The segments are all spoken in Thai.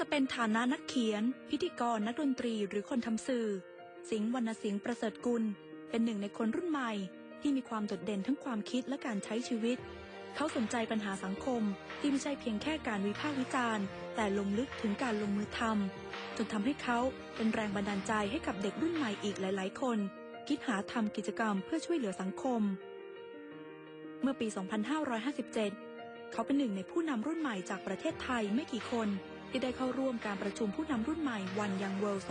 จะเป็นฐานะนักเขียน พิธีกรนักดนตรีหรือคนทำสื่อ สิงห์วรรณสิงห์ประเสริฐกุล เป็นหนึ่งในคนรุ่นใหม่ ที่มีความโดดเด่นทั้งความคิดและการใช้ชีวิต เขาสนใจปัญหาสังคมที่ไม่ใช่เพียงแค่การวิพากษ์วิจารณ์ แต่ลงลึกถึงการลงมือทำจนทำให้เขาเป็นแรงบันดาลใจให้กับเด็กรุ่นใหม่อีกหลาย ๆ คน คิดหาทำกิจกรรมเพื่อช่วยเหลือสังคม เมื่อปี 2557 เขาเป็นหนึ่งในผู้นำรุ่นใหม่จากประเทศไทยไม่กี่คน ที่ได้เข้าร่วมการประชุมผู้นำรุ่นใหม่วันยังเวิลด์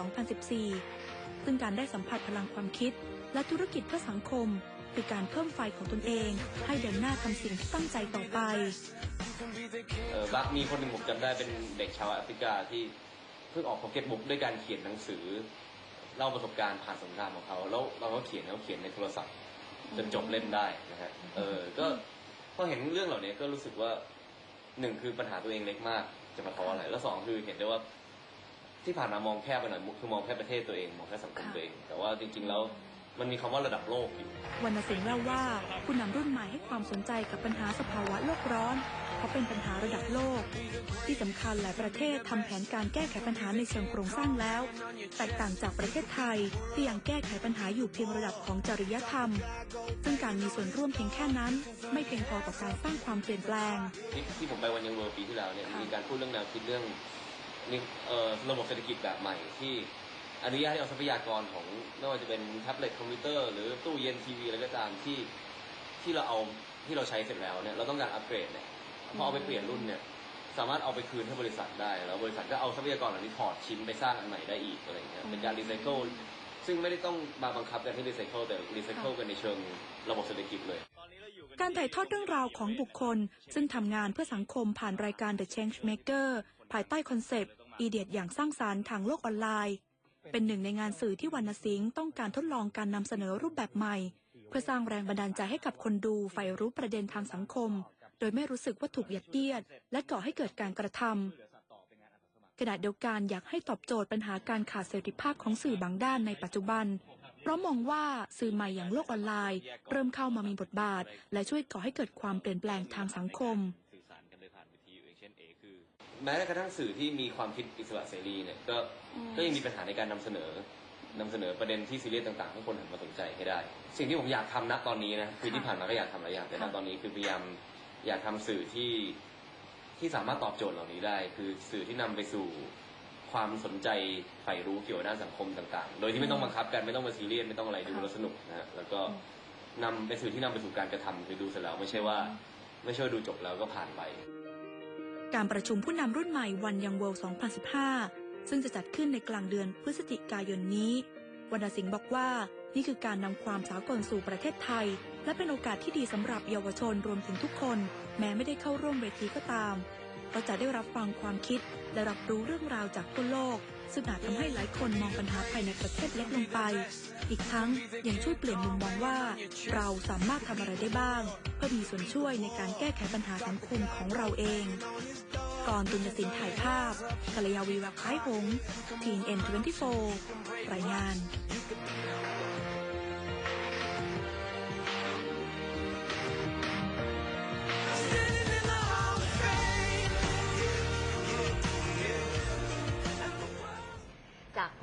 2014 ซึ่งการได้สัมผัสพลังความคิด และธุรกิจเพื่อสังคม คือการเพิ่มไฟของตนเอง ให้เดินหน้าทำสิ่งที่ตั้งใจต่อไปเออบักมีคนหนึ่งผมจำได้เป็นเด็กชาวแอฟริกาที่เพิ่งออกพ็อกเก็ตบุ๊กด้วยการเขียนหนังสือเล่าประสบการณ์ผ่านสงครามของเขา แล้วเราก็เขียนแล้วเขียนในโทรศัพท์จนจบเล่มได้นะฮะเออก็พอเห็นเรื่องเหล่านี้ก็รู้สึกว่าหนึ่งคือปัญหาตัวเองเล็กมากจะมาท้ออะไร แล้วสองคือเห็นได้ว่า ที่ผ่านมามองแค่ไปหน่อยคือมองแค่ประเทศตัวเอง มองแค่สังคมตัวเอง แต่ว่าจริง ๆ แล้ว มันมีคำว่าระดับโลกอยู่วรรณสิงห์เล่าว่าผู้นำรุ่นใหม่ให้ความสนใจกับปัญหาสภาวะโลกร้อน เพราะเป็นปัญหาระดับโลก ที่สำคัญหลายประเทศทำแผนการแก้ไขปัญหาในเชิงโครงสร้างแล้ว แตกต่างจากประเทศไทยที่ยังแก้ไขปัญหาอยู่เพียงระดับของจริยธรรม ซึ่งการมีส่วนร่วมเพียงแค่นั้น ไม่เพียงพอต่อการสร้างความเปลี่ยนแปลง ที่ที่ผมไปวันยังเวิร์ปีที่แล้วเนี่ยค่ะมีการพูดเรื่องแนวคิดเรื่องนี่เอ่อระบบเศรษฐกิจแบบใหม่ที่ อนุญาตให้เอาทรัพยากรของไม่ว่าจะเป็นแท็บเล็ตคอมพิวเตอร์หรือตู้เย็นทีวีอะไรก็ตามที่ที่เราเอาที่เราใช้เสร็จแล้วเนี่ยเราต้องการอัปเกรดเนี่ยพอเอาไปเปลี่ยนรุ่นเนี่ยสามารถเอาไปคืนให้บริษัทได้ แล้วบริษัทก็เอาทรัพยากรเหล่านี้ถอดชิ้นไปสร้างอันใหม่ได้อีกอะไรเงี้ยเป็นการรีไซเคิลซึ่งไม่ได้ต้องมาบังคับกันให้รีไซเคิลแต่รีไซเคิลกันในเชิงระบบเศรษฐกิจเลยการถ่ายทอดเรื่องราวของบุคคล ซึ่งทำงานเพื่อสังคมผ่านรายการ The Change Maker ภายใต้คอนเซปต์อีเดียอย่างสร้างสารรค์ทางโลกออนไลน์ เป็นหนึ่งในงานสื่อที่วรรณสิงห์ต้องการทดลองการนำเสนอรูปแบบใหม่ เพื่อสร้างแรงบันดาลใจให้กับคนดูใฝ่รู้ประเด็นทางสังคม โดยไม่รู้สึกว่าถูกยัดเยียด และก่อให้เกิดการกระทำขณะเดียวกันอยากให้ตอบโจทย์ปัญหาการขาดเสรีภาพของสื่อบางด้านในปัจจุบัน เพราะมองว่าสื่อใหม่อย่างโลกออนไลน์ เริ่มเข้ามามีบทบาท และช่วยก่อให้เกิดความเปลี่ยนแปลงทางสังคม แม้กระทั่งสื่อที่มีความคิดอิสระเสรีเนี่ยก็ก็ยังมีปัญหาในการนำเสนอนำเสนอประเด็นที่ซีเรียสต่างๆให้คนหันมาสนใจให้ได้ สิ่งที่ผมอยากทำณตอนนี้นะคือที่ผ่านมาก็อยากทำหลายอย่างแต่ณค่ะตอนนี้คือพยายามอยากทำสื่อที่ที่สามารถตอบโจทย์เหล่านี้ได้ คือสื่อที่นำไปสู่ความสนใจใฝ่รู้เกี่ยวกับด้านสังคมต่าง ๆ โดยที่ไม่ต้องบังคับกันไม่ต้องมาซีเรียสไม่ต้องอะไรดูแล้วสนุกนะฮะแล้วก็นำเป็นสื่อที่นำไปสู่การกระทำคือดูเสร็จแล้วไม่ใช่ว่า ไม่ใช่ว่าดูจบแล้วก็ผ่านไป การประชุมผู้นำรุ่นใหม่วันยังเวิลด์2015 ซึ่งจะจัดขึ้นในกลางเดือนพฤศจิกายนนี้ วรรณสิงห์บอกว่า นี่คือการนำความสากลสู่ประเทศไทย และเป็นโอกาสที่ดีสำหรับเยาวชนรวมถึงทุกคน แม้ไม่ได้เข้าร่วมเวทีก็ตาม ก็จะได้รับฟังความคิดและรับรู้เรื่องราวจากทั่วโลก ซึ่งอาจทำให้หลายคนมองปัญหาภายในประเทศเล็กลงไป อีกทั้งยังช่วยเปลี่ยนมุมมองว่า เราสามารถทำอะไรได้บ้าง เพื่อมีส่วนช่วยในการแก้ไขปัญหาสังคมของเราเอง ก่อนตุนสินถ่ายภาพกัลยาวีวักคล้ายหงส์ทีนเอ็น24รายงาน